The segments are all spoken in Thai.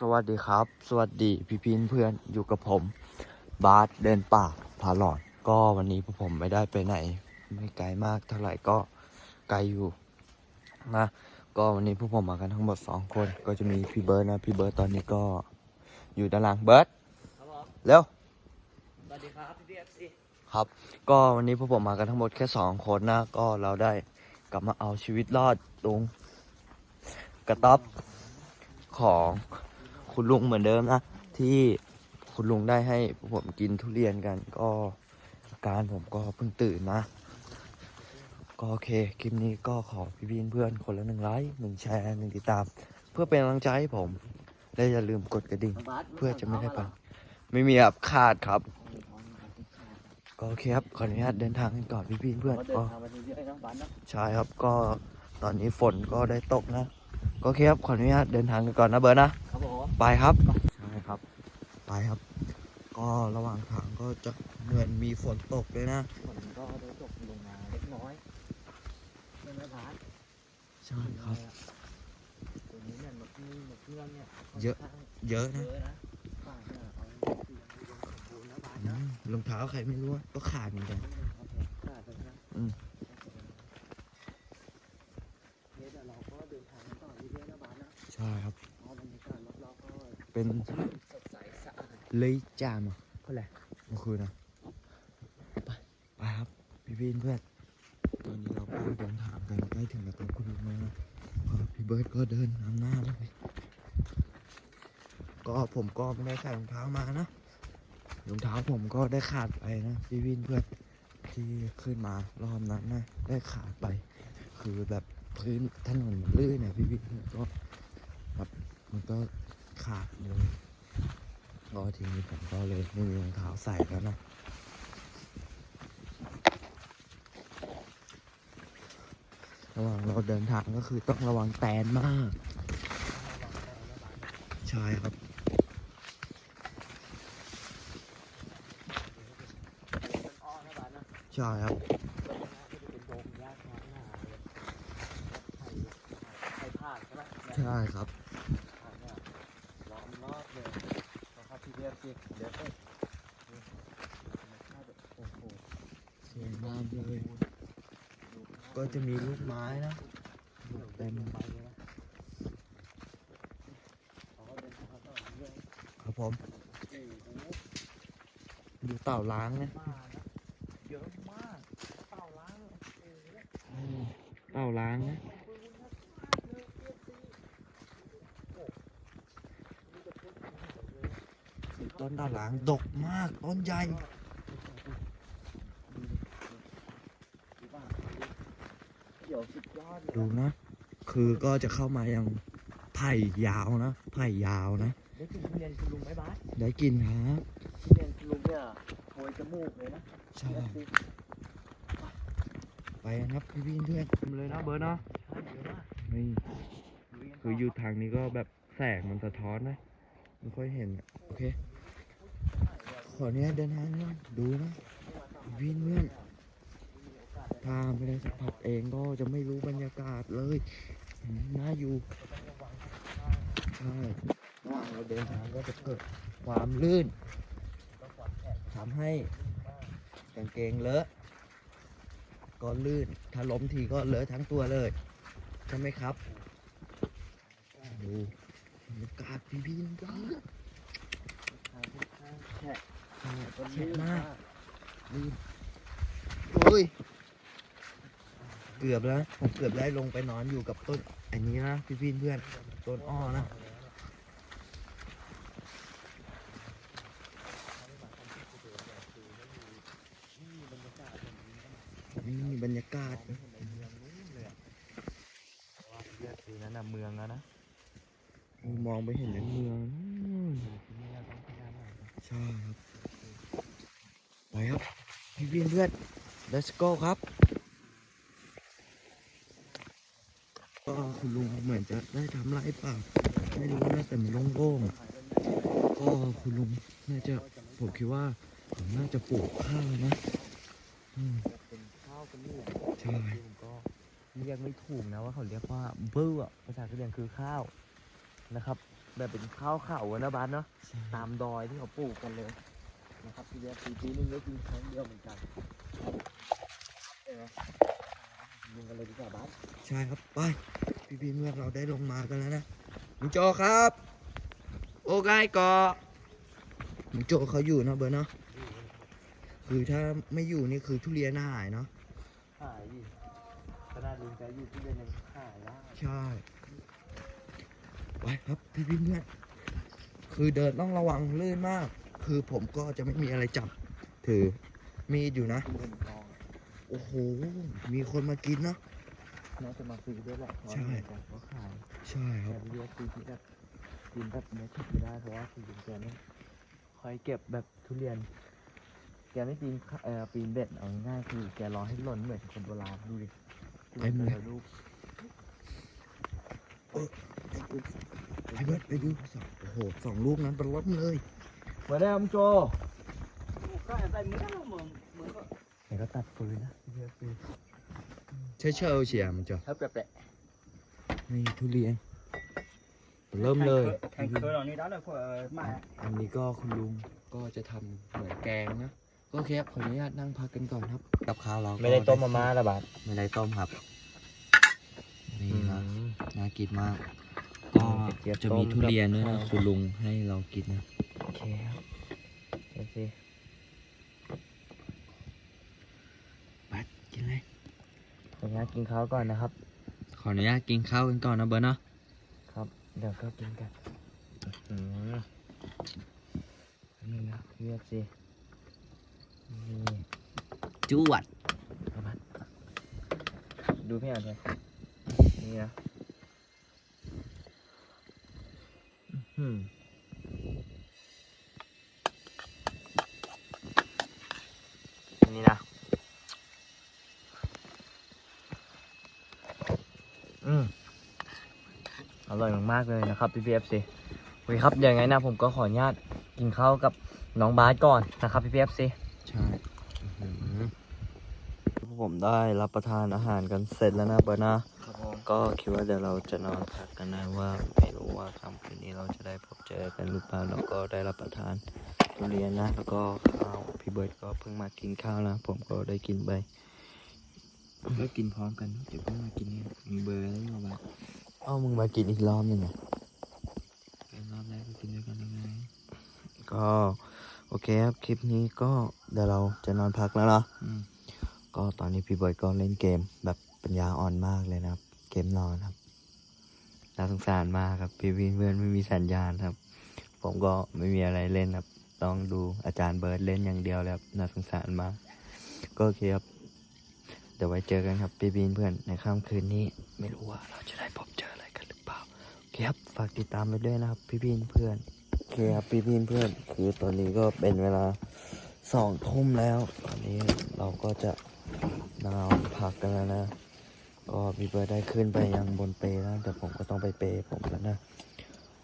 สวัสดีครับ สวัสดีพี่พีนเพื่อนอยู่กับผม บาสเดินป่าพาหลอด ก็วันนี้พวกผมไม่ได้ไปไหน ไม่ไกลมากเท่าไหร่ก็ไกลอยู่นะก็วันนี้พวกผมมากันทั้งหมดสองคนก็จะมีพี่เบิร์ดนะพี่เบิร์ดตอนนี้ก็อยู่ด้านหลังเบิร์ดครับผมเร็วสวัสดีครับพี่พีเอฟซีครับ ก็วันนี้พวกผมมากันทั้งหมดแค่สองคนนะก็เราได้กลับมาเอาชีวิตรอดตรงกระต๊อบของ คุณลุงเหมือนเดิมนะ ที่คุณลุงได้ให้ผมกินทุเรียนกันก็อาการผมก็เพิ่งตื่นนะ ก็โอเค คลิปนี้ก็ขอพี่พีนเพื่อนคนละหนึ่งไลค์หนึ่งแชร์หนึ่งติดตาม เพื่อเป็นกำลังใจให้ผม และอย่าลืมกดกระดิ่ง เพื่อจะไม่ได้พลาดไม่มีแบบขาดครับ ก็โอเคครับขออนุญาตเดินทางกันก่อนพี่พี่เพื่อนก็ใช่ครับก็ตอนนี้ฝนก็ได้ตกนะ ก็โอเคครับขออนุญาตเดินทางกันก่อนนะเบิร์ดนะครับผมไปครับใช่ครับ ไปครับ ก็ระหว่างทางก็จะเหมือนมีฝนตกด้วยนะฝนก็ได้ตกลงมาเล็กน้อยใช่ไหมบ้านใช่ครับตรงนี้เนี่ยนกนี่นกเงือกเนี่ยเยอะเยอะเยนะอะนะป่าเนี่ยเอาที่ยังไม่ยังสมบูรณ์นะบ้านอืนะมรองเท้าใครไม่รู้อะก็ขาดเหมือนกันขาดเลยนะ อืม เดี๋ยวเราก็เดินทางกันต่อเรื่อยๆนะบ้านนะ ใช่ครับ เป็นเลยจามอะเท่าไหร่เมื่อคืนนะไปไปครับพี่พี่เพื่อนตอนนี้เราก็เดินทางกันใกล้ถึงกระต๊อบคุณลุงแล้วนะก็พี่เบิร์ดก็เดินนำหน้าแล้วไปก็ผมก็ไม่ได้ใส่รองเท้ามานะรองเท้าผมก็ได้ขาดไปนะพี่พี่ๆเพื่อนที่ขึ้นมารอบนั้นนะได้ขาดไป คือแบบพื้นถนนลื่นนี่ยพี่พี่ๆก็ มันก็ขาดเลยก็ทีนี้ผมก็เลยไม่มีรองเท้าใส่แล้วนะระหว่างเราเดินทางก็คือต้องระวังแตนมาก ใช่ครับ ใช่ครับใช่ครับ อ่าเนี่ยล้อมรอบเลยนะค รับพี่เพียรสิเดี๋ยวเอ้ยนี่ธรรมชาติแบบโอ้โหสวยงามเลย ก็จะมีลูกไม้นะเต็มไปเลยนะเขาก็เดินทางต่อเรื่อยครับผมดูเต่าล้างนะ มานะเยอะมากเต่าล้างเลยโอ้โห อืมเต่าล้างนะ ปืนนะมากเลยเพียรสิโอ้นี่จะพูดถึงไหนเลย ต้นเต่าล้างดกมากต้นใหญ่ เดี๋ยวสุดยอดเลยดูนะ คือก็จะเข้ามายังไผ่ยาวนะ ไผ่ยาวนะ ได้กินทุเรียนคุณลุงไหมบาสได้กินครับทุเรียนคุณลุงเนี่ยโชยจมูกเลยนะใช่เพียรสิไปกันครับพี่พี่ๆเพื่อนเลยนะเบิร์ดเนาะใช่เยอะมากนี่ลุยกันต่คืออยู่ทางนี้ก็แบบแสงมันสะท้อนนะไม่ค่อยเห็นอะโอเคขอเนี้ยเดินทางนะดูนะพี่เพื่อน ถ้าไม่ได้สัมผัสเองก็จะไม่รู้บรรยากาศเลยน่าอยู่ใช่ระหว่างเราเดินทางก็จะเกิดความลื่นทำให้กางเกงเลอะก็ลื่น ถ้าล้มทีก็เลอะทั้งตัวเลย ใช่ไหมครับ ดูบรรยากาศพี่พี่ๆเยอะแฉะใช่แฉะลื่นมากลื่นโอ้ย เกือบแล้วผมเกือบได้ลงไปนอนอยู่กับต้น อันนี้นะพี่พี่ๆเพื่อนต้นอ้อนะนี่มีบรรยากาศนะเลือดคือนั้นน่ะเมืองแล้วนะโอ้มองไปเห็นในเมืองนู่นที่นี่เราต้องพยายามหน่อยนะใช่ครับไปครับพี่พี่ๆเพื่อน let's go ครับ ก็คุณลุงเหมือนจะได้ทำไรเปล่าไม่รู้นะแต่มันโล่งๆก็คุณลุงน่าจะผมคิดว่าผมน่าจะปลูกข้าวนะอืมจะเป็นข้าวเป็นหมูใช่ผมก็เรียกไม่ถูกนะว่าเขาเรียกว่าเบื้อภาษากะเหรี่ยงคือข้าวนะครับ แบบเป็นข้าวเขาอะนะบาสเนาะตามดอยที่เขาปลูกกันเลยนะครับพี่เบียร์ปีปีนึงก็กินครั้งเดียวเหมือนกันเออ ยิงกันเลยดีกว่าบาสใช่ครับไปพี่พี่เมื่อเราได้ลงมากันแล้วนะหมุงโจครับ โอ้ไกกอหมุงโจเขาอยู่เนอะเบอร์เนาะคือถ้าไม่อยู่นี่คือทุเรียนหายเนาะหายดิขนาดลิงจะอยู่ที่เดือนยังหายได้ใช่ไปครับพี่พี่เพื่อนคือเดินต้องระวังลื่นมาก คือผมก็จะไม่มีอะไรจับถือมีดอยู่นะดูเป็นกอง โอ้โห มีคนมากินเนาะ น่าจะมาซื้อด้วยแหละเพราะใช่ เหมือนกันเขาขายใช่คแต่รับพี่เบียร์ซื้อที่แบบกินแบบเนื้อสุกไม่ได้เพราะว่าคือลิงแกไม่ค่อยเก็บแบบทุเรียน แกไม่ปีนเขาเอ่อปีนเบ็ดเอาง่ายๆคือแกรอให้หล่นเหมือนคนโบราณดูดิดูแต่ละลูกไปเบิร์ดไปดูสองโอ้โหสองลูกนั้นเป็นล้มเลย มาได้มโจ ก็ใส่มือแล้วมึง มือก็ไหนก็ตัดฟืนนะพี่เบียร์ฟืนเชื่อเชื่อเชียร์มันจะเธอแปลกนี่ทุเรียนเริ่มเลยแทงเคยเหล่านี้ได้เลยพวกมาอันนี้ก็คุณลุงก็จะทำเหมือนแกงนะก็โอเคครับขออนุญาตนั่งพักกันก่อนครับ กับข้าวเราก็ไม่ได้ต้มมาม่าละบาทไม่ได้ต้มครับนี่นะน่ากินมาก ก็เจี๊ยบจะต้มีมทุเรียนด้วยกันะบข้าวคุณลุงให้เรากินนะโอเคครับเดี๋ยวสิ บัด กินเลยขออนุญาตกินข้าวก่อนนะครับ ขออนุญาตกินข้าวกันก่อนนะเบิร์ดเนาะครับ เดี๋ยวก็กินกันอื้อหือนี่นะเรียบสินี่จวดเอามาดูพี่อ่านเลยนี่นะอื้อหือนี่นะ อืมอ ร่อยมากๆเลยนะครับพี่พีเอฟซีโอเคครับเดี๋ยวยังไงนะผมก็ขออนุญาตกินข้าวกับน้องบาสก่อนนะครับพี่พีเอฟซีใช่ผมได้รับประทานอาหารกันเสร็จแล้วนะเบิร์ดนะครับผมก็คิดว่าเดี๋ยวเราจะนอนพักกันนะว่าไม่รู้ว่าค่ำคืนนี้เราจะได้พบเจอกันหรือเปล่าแล้วก็ได้รับประทานทุเรียนนะ แล้วก็ข้าวพี่เบิร์ดก็เพิ่งมากินข้าวนะ ผมก็ได้กินไปก็กินพร้อมกันเดี๋ยวเพิ่งมากินเนี่ยมีเบอร์แล้วยังไง เอ้ามึงมากินอีกรอบหนึงอะเป็นรอบแรกก็กินด้วยกันยังไงก็โอเคครับคลิปนี้ก็เดี๋ยวเราจะนอนพักแล้วเนาะก็ตอนนี้พี่เบิร์ดก็เล่นเกมแบบปัญญาอ่อนมากเลยนะครับ เกมนอนครับน่าสงสารมากครับ พี่วินเพื่อนไม่มีสัญญาณครับ ผมก็ไม่มีอะไรเล่นครับ ต้องดูอาจารย์เบิร์ดเล่นอย่างเดียวเลยครับน่าสงสารมาก ก็โอเคครับ เดี๋ยวไว้เจอกันครับพี่วินเพื่อนในค่ำคืนนี้ ไม่รู้ว่าเราจะได้พบ คครับฝากติดตามไปด้วยนะครับ พี่วินเพื่อนโอเคครับพี่วินเพื่อน คือตอนนี้ก็เป็นเวลาสองทุ่มแล้ว ตอนนี้เราก็จะนอนพักกันแล้วนะ ก็พี่เบิร์ดได้ขึ้นไปยังบนเปลแล้ว แต่ผมก็ต้องไปเปลผมแล้วนะ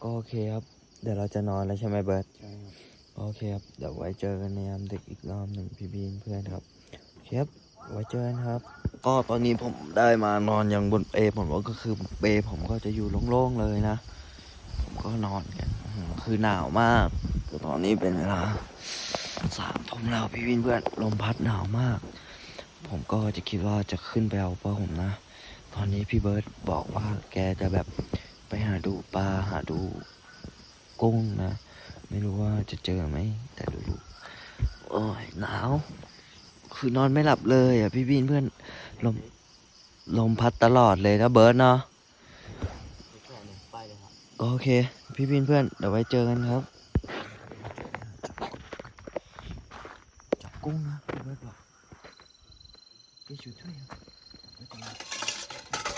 ก็โอเคครับ เดี๋ยวเราจะนอนแล้วใช่ไหมเบิร์ดใช่ครับโอเคครับ เดี๋ยวไว้เจอกันในยามดึกอีกรอบหนึ่งพี่บีนเพื่อนครับโอเคครับ ไว้เจอกันครับ ก็ตอนนี้ผมได้มานอนอยังบนเปผมก็คือเปผมก็จะอยู่โล่งๆเลยนะ ผมก็นอนกันคือหนาวมากแต่ตอนนี้เป็นเวลาสามทุ่มแล้วพี่วินเพื่อนลมพัดหนาวมาก ผมก็จะคิดว่าจะขึ้นไปเอาปลาผมนะ ตอนนี้พี่เบิร์ตบอกว่าแกจะแบบไปหาดูปลาหาดูกุ้งนะ ไม่รู้ว่าจะเจอไหมแต่ดูดูโอ้ยหนาว คือนอนไม่หลับเลยอะพี่บินเพื่อนลมลมพัดตลอดเลยนะเบิร์ตเนาะโอเค พี่บินเพื่อนเดี๋ยวไว้เจอกันครับ จับกุ้งนะเบิร์ตบอกพี่ช่วยช่วยครับเป็นไร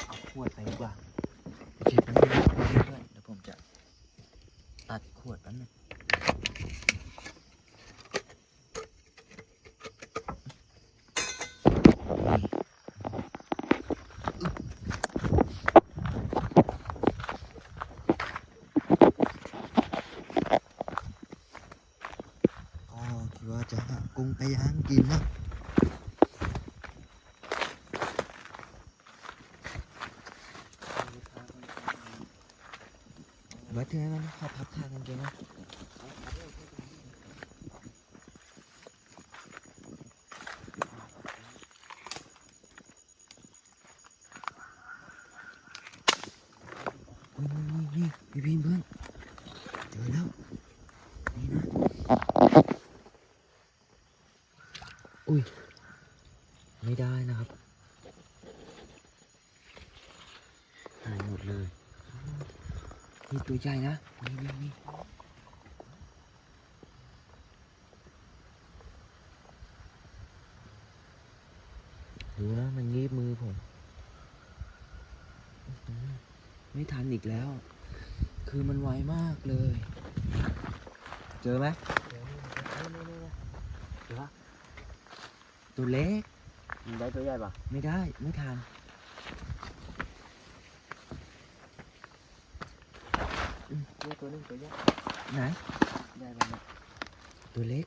เอาขวดไปดีกว่าโอเคเพื่อนเดี๋ยวผมจะตัดขวดแป๊บนึงก็คิดว่าจะหากุ้งไปย่างกินนะเบิร์ดเท่านั้นนะ ขอพับทางกางเกงนะ นี่นี่พี่พินเพื่อนเจอแล้ว นี่นะ อุ้ย ไม่ได้นะครับ หายหมดเลย นี่ตัวใหญ่นะ นี่นี่นี่ดูนะ มันงีบมือผมอื้อหือไม่ทันอีกแล้ว คือมันไวมากเลย เจอไหมเดี๋ยวนี่นี่นี่นี่เดี๋ยวตัวเล็กมึงได้ตัวใหญ่ปะไม่ได้ ไม่ทันเนี่ยตัวหนึงตัวใหญ่ไหนใหญ่มันเนี่ยตัวเล็ก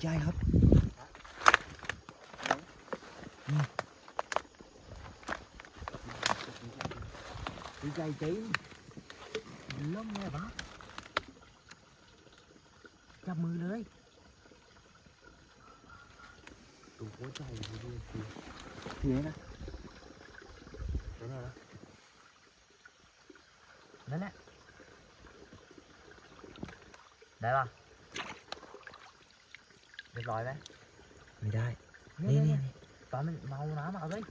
เฮ้ยตัวใหญ่ครับตัวใหญ่จริงมันล่มเลยปะจับมือ เลยตัวโคตรใหญ่เลยดูสิเสียนะตัวไหนนะนั่นแหละได้ปะเรียบร้อยไหมไม่ได้เนี่นี่ยนี่เนี่ยนี่ตอนมันเมาน้ำเอาเลย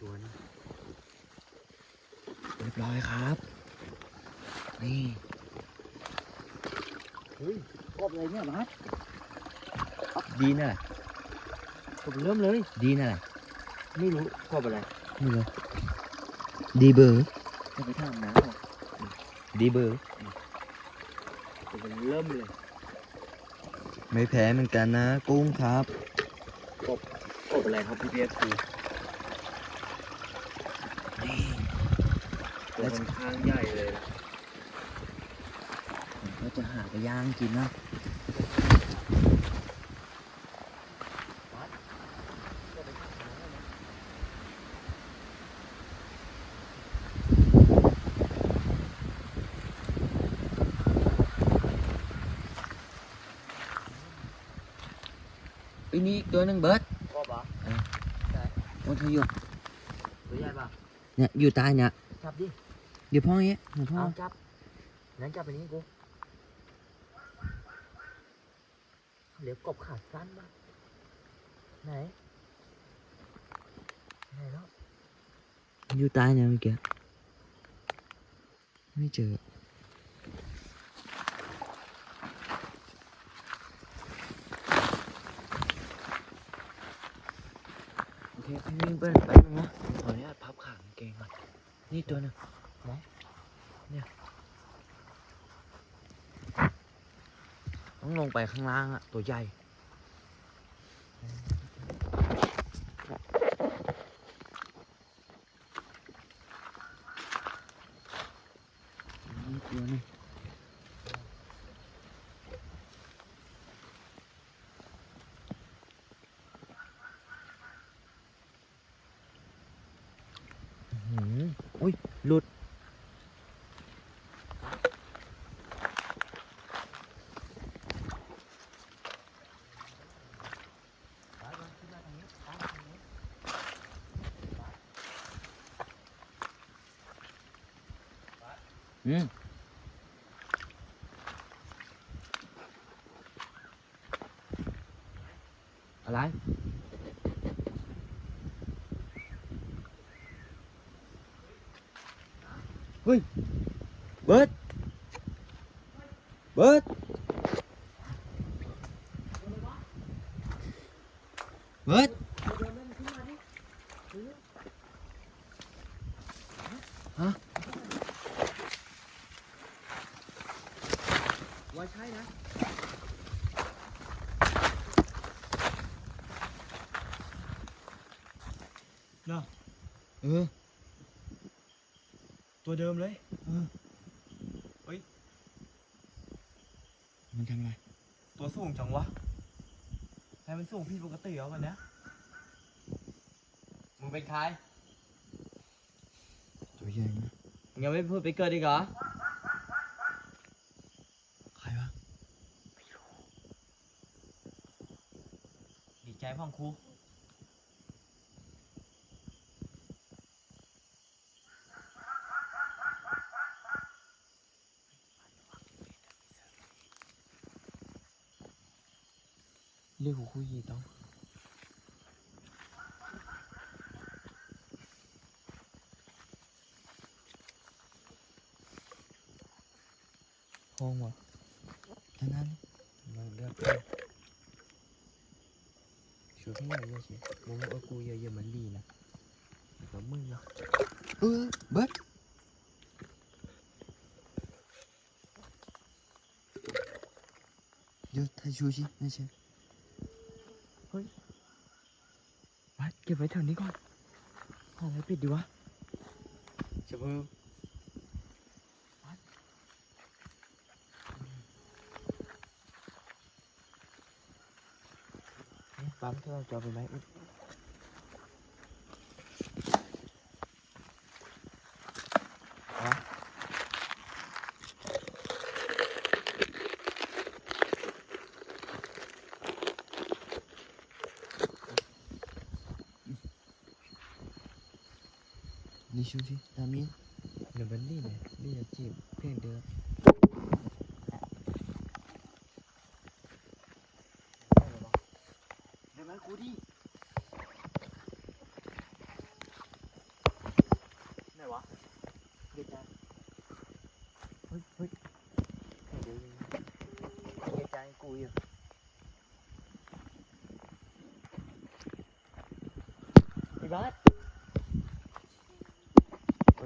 ตัวนี้เรียบร้อยครับ นี่เฮ้ยกบอะไรเนี่ยมาดีน่ะกบเริ่มเลยดีน่ะไม่รู้กบอะไรนี่เลยดีเบอร์จะไปทำน้ำหรอ ดีเบอร์กบมันเริ่มเลย ไม่แพ้เหมือนกันนะ กุ้งครับกบอะไรครับพี่เพียคือนี่ตัวค่อนข้างใหญ่เลยนะผมก็จะหาไปย่างกินนะ ตัวหนึ่งเบิร์ดกบเหรอวันเธออยู่ตัวใหญ่ปะเนี่ยอยู่ใต้เนี่ยจับดิเดี๋ยวพ่ออย่างเงี้ยเดี๋ยวพ่อเอาจับงั้นจับไปนี้กูเดี๋ยวกบขาสั้นปะไหนไหนแล้วอยู่ใต้เนี่ยเมื่อกี้ไม่เจอ โอเค พี่วิ่งเปิ้ลแป๊บนึงนะขออนุญาตพับขางเกงก่อนนี่ตัวหนึงไหนเนี่ยต้องลงไปข้างล่างอะตัวใหญ่นี่ตัวนึงอื้อหืออุ้ยหลุด อืมอะไร เฮ้ยเบิร์ดเบิร์ดเบิร์ดฮะ ว่าใช่นะ เออ ตัวเดิมเลยเออเฮ้ย มันทำอะไร ตัวสูงจังวะทำไมมันสูงผิดปกติเหรอวันเนี้ยมึงเป็นใคร ตัวใหญ่นะ มึงยังไม่พูดไปเกิดอีกเหรอ ใครวะดีใจพ่องครู เรียกกูคุยยีต้องห้องวะทั้งนั้นมันเลือกช่วยพี่หน่อยเยอะสิมึงว่า กูเยอะๆมันดีนะแล้วมึงเนาะเออเบิร์ดเดี๋ยวถ่ายชูชิไม่ใช่วัดเก็บไว้แถวนี้ก่อนหาอะไรปิดดีวะจะเพิ่มปั๊มที่เราจะเอาไปไหมอุ๊ยเอาวะ นี่ชูชิตามินเดี๋ยวมันรีบเลยรีบจะจีบเพียงเดียว เดี๋ยวมากูดิ ไหนวะเด็กจังเฮ้ยเฮ้ยเดี๋ยวยิงเด็กจังกูอยู่ไอ้บัส พ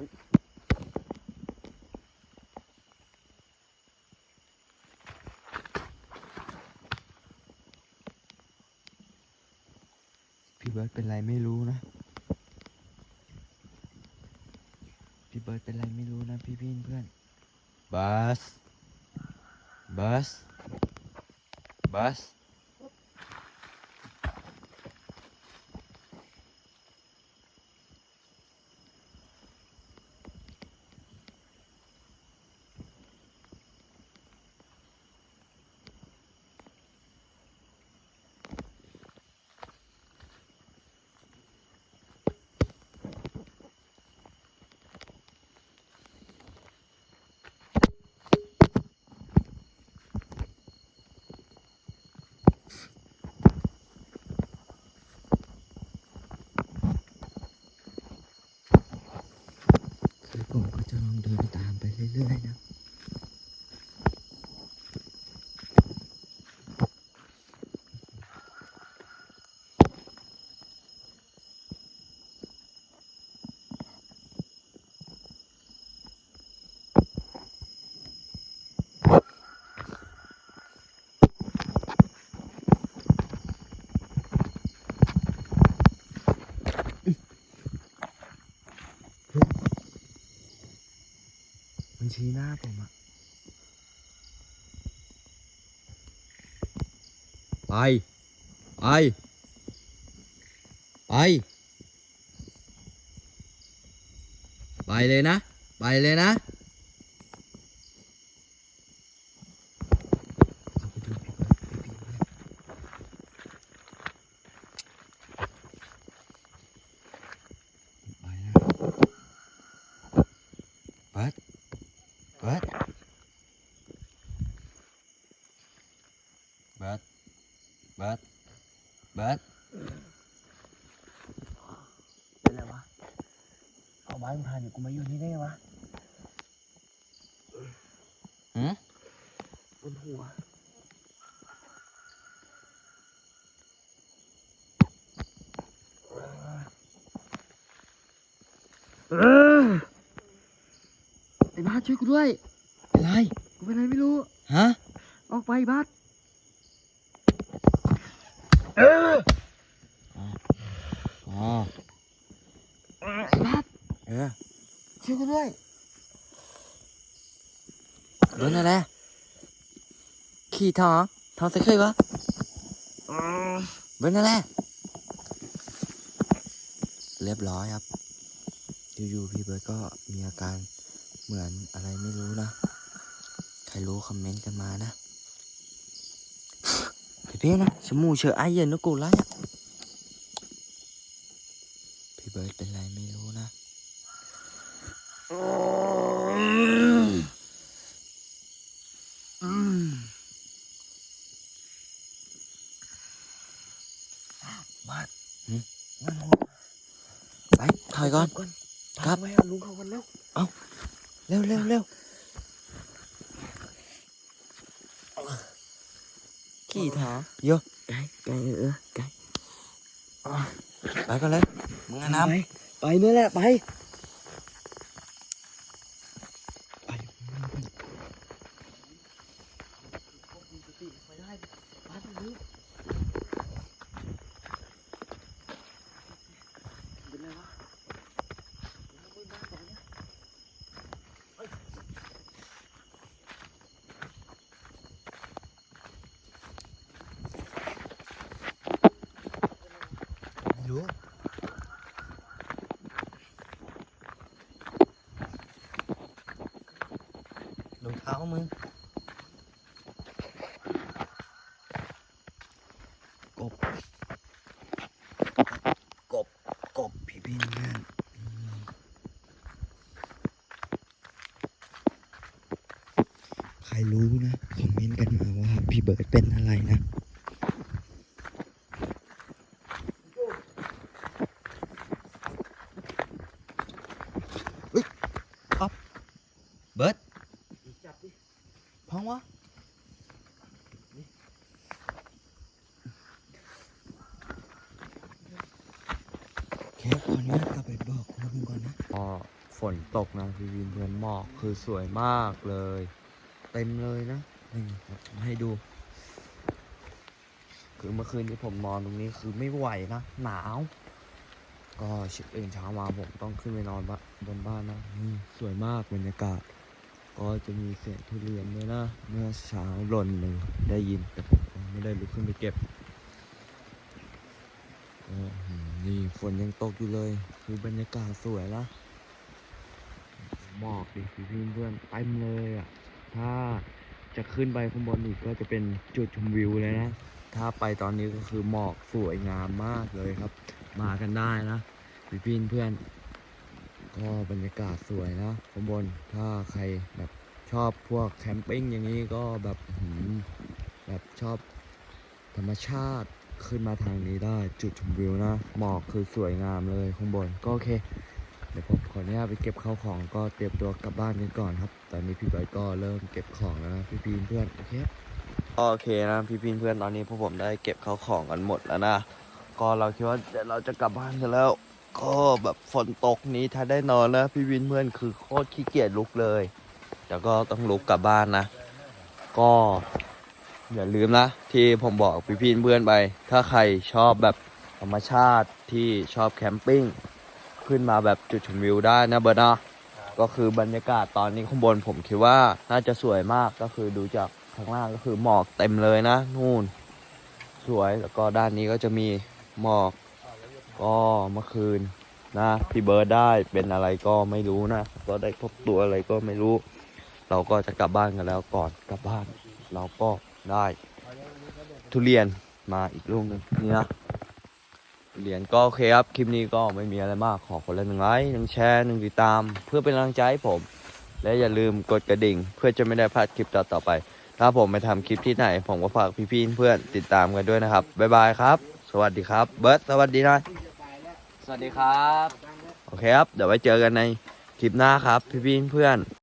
ี่เบิร์ด เป็นไรไม่รู้นะ พี่เบิร์ดเป็นไรไม่รู้นะพี่พี่เพื่อนบัสบัสบัส คือผมก็จะลองเดินตามไปเรื่อยๆนะ มัน ชี้หน้าผมอะไป ไป ไป ไปเลยนะ ไปเลยนะเอาไปดูพี่เบิร์ดพี่เบิร์ดไปนะเบิร์ดเบิร์ดเบิร์ดเบิร์ดเบิร์ด เป็นไรวะ เอาไม้มึงผ่านอยู่กูมาอยู่นี่ได้ไงวะ หืม บนหัว เออไอ้บ้าสช่วยกูด้วยอะไร กูเป็นอะไรไม่รู้ ฮะ ออกไปบัสอ๋อไอ้บัสอช่วยกันด้วยโดนอะไร ขี่ทองทองใส่เคยวะเป็นอะไร เรียบร้อยครับ อยู่ๆพี่เบิร์ดก็มีอาการเหมือนอะไรไม่รู้นะ ใครรู้คอมเมนต์กันมานะพี่เป้นะชมูเชื่อไอเย็นนะกูไล่อะพี่เบิร์ดเป็นไรไม่รู้นะอืมมาหึไปถอยก่อน ครับทำไมลุงเขากันแล้วเร็วเร็วเร็วขี่ท้าโยไก่ไก่เออไก่ไปก่อนเลยมึงอะน้ำไปไปเนี่ยแหละไปไปไม่รู้ รองเท้ามึงกบ กบ กบ พี่พี่เพื่อนอืมใครรู้นะ คอมเมนต์กันมาว่าพี่เบิร์ดเป็นอะไรนะ เบิร์ด จับดิ พ้องวะแค่ขออนุญาตกลับไปบอกคุณลุงก่อนนะพอ ฝนตกนะพี่วินเพื่อนหมอกคือสวยมากเลย เต็มเลยนะนี่ให้ดู คือเมื่อคืนที่ผมนอนตรงนี้คือไม่ไหวนะ หนาว ก็ตื่นเช้ามาผมต้องขึ้นไปนอนบนบนบ้านนะนี่สวยมากบรรยากาศ ก็จะมีเสียงทุเรียนด้วยนะ เมื่อเช้าหล่นหนึ่งได้ยินแต่ผมไม่ได้ลุกขึ้นไปเก็บนี่ฝนยังตกอยู่เลย คือบรรยากาศสวยนะ หมอกดิพี่พี่เพื่อนเต็มเลยอะ ถ้าจะขึ้นไปข้างบนอีกก็จะเป็นจุดชมวิวเลยนะ ถ้าไปตอนนี้ก็คือหมอกสวยงามมากเลยครับ มากันได้นะพี่พี่เพื่อนก็บรรยากาศสวยนะข้างบน ถ้าใครแบบชอบพวกแคมปิ้งอย่างนี้ก็แบบหืมแบบชอบธรรมชาติขึ้นมาทางนี้ได้จุดชมวิวนะ หมอกคือสวยงามเลยข้างบน ก็โอเค ดี๋ยวผมขออนุญาตไปเก็บข้าวของก็เตรียมตัวกลับบ้านกันก่อนครับ ตอนนี้พี่บอยก็เริ่มเก็บของแล้วนะพี่พีนเพื่อนโอเคโอเคนะพี่พีนเพื่อนตอนนี้พวกผมได้เก็บข้าวของกันหมดแล้วนะก็เราคิดว่าเดี๋ยวเราจะกลับบ้านกันแล้ว ก็แบบฝนตกนี้ถ้าได้นอนนะพี่วินเพื่อนคือโคตรขี้เกียจลุกเลยแต่ก็ต้องลุกกลับบ้านนะ ก็อย่าลืมนะ ที่ผมบอกพี่พี่เพื่อนไป ถ้าใครชอบแบบธรรมชาติที่ชอบแคมปิ้ง ขึ้นมาแบบจุดชมวิวได้นะเบิร์ดนะก็คือบรรยากาศตอนนี้ข้างบนผมคิดว่าน่าจะสวยมากก็คือดูจากข้างล่างก็คือหมอกเต็มเลยนะนู่น สวยแล้วก็ด้านนี้ก็จะมีหมอกก็เมื่อคืนนะพี่เบิร์ดได้เป็นอะไรก็ไม่รู้นะ ก็ได้พบตัวอะไรก็ไม่รู้ เราก็จะกลับบ้านกันแล้วก่อนกลับบ้าน เราก็ได้ทุเรียนมาอีกลูกหนึ่งนี่นะ ทุเรียนก็โอเคครับ คลิปนี้ก็ไม่มีอะไรมากขอคนละหนึ่งไลค์หนึ่งแชร์หนึ่งติดตาม เพื่อเป็นกำลังใจให้ผม และอย่าลืมกดกระดิ่ง เพื่อจะไม่ได้พลาดคลิปต่อๆไป ถ้าผมไปทำคลิปที่ไหน ผมก็ฝากพี่ๆเพื่อนติดตามกันด้วยนะครับ บ๊ายบายครับ สวัสดีครับ เบิร์ตสวัสดีหนะสวัสดีครับ โอเคครับ เดี๋ยวไว้เจอกันในคลิปหน้าครับ พี่พี่เพื่อน